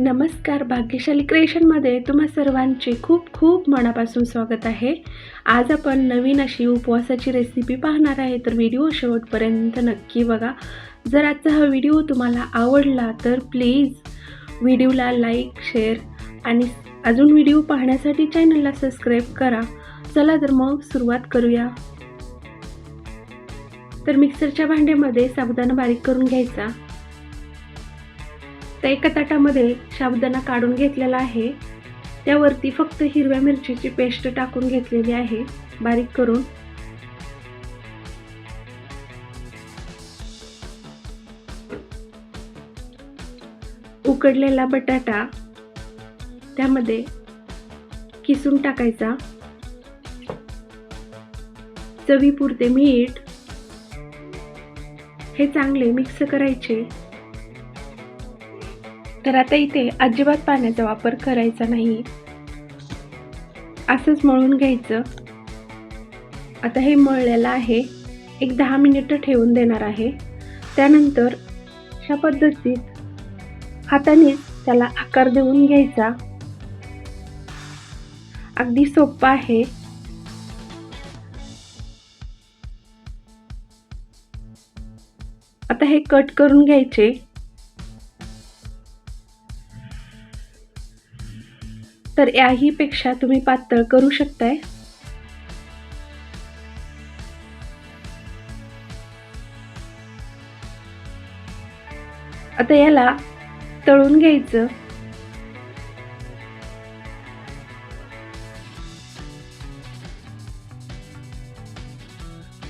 नमस्कार भाग्यशाली क्रिएशनमध्ये तुम्हा सर्वांचे खूप खूप मनापासून स्वागत आहे. आज आपण नवीन अशी उपवासाची रेसिपी पाहणार आहे तर व्हिडिओ शेवटपर्यंत नक्की बघा. जर आजचा हा व्हिडिओ तुम्हाला आवडला तर प्लीज व्हिडिओला लाईक शेअर आणि अजून व्हिडिओ पाहण्यासाठी चॅनलला सबस्क्राईब करा. चला तर मग सुरुवात करूया. तर मिक्सरच्या भांड्यामध्ये साबुदाणा बारीक करून घ्यायचा. तर एका ताटामध्ये साबुदाणा काढून घेतलेला आहे. त्यावरती फक्त हिरव्या मिरचीची पेस्ट टाकून घेतलेली आहे. बारीक करून. उकडलेला बटाटा त्यामध्ये किसून टाकायचा. चवीपुरते मीठ. हे चांगले मिक्स करायचे. तर आता इथे अजिबात पाण्याचा वापर करायचा नाही. असंच मळून घ्यायचं. आता हे मळलेलं आहे. एक दहा मिनिटं ठेवून देणार आहे. त्यानंतर अशा पद्धतीत हातानेच त्याला आकार देऊन घ्यायचा. अगदी सोपं आहे. आता हे कट करून घ्यायचे. तर याहीपेक्षा तुम्ही पातळ करू शकताय. आता याला तळून घ्यायचं.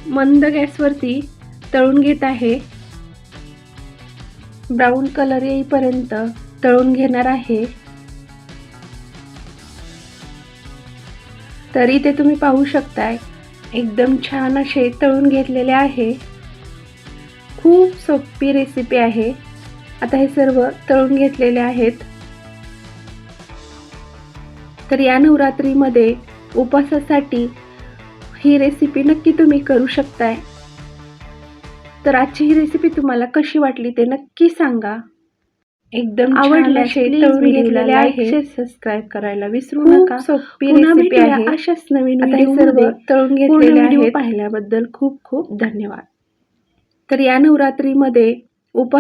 मंद गॅसवरती तळून घेत आहे. ब्राऊन कलर येईपर्यंत तळून घेणार आहे. तर इथे तुम्ही पाहू शकताय. एकदम छान असे तळून घेतलेले आहे. खूप सोपी रेसिपी आहे. आता हे सर्व तळून घेतलेले आहेत. तर या नवरात्रीमध्ये उपवासासाठी ही रेसिपी नक्की तुम्ही करू शकताय. तर आजची ही रेसिपी तुम्हाला कशी वाटली ते नक्की सांगा. एकदम video घेतलेले आहे. सबस्क्राईब करायला विसरू नका. सोपी रेसिपी आहे. अशाच नवीन सर्व तळून घेतलेले पाहिल्याबद्दल खूप खूप धन्यवाद. तर या नवरात्रीमध्ये उपास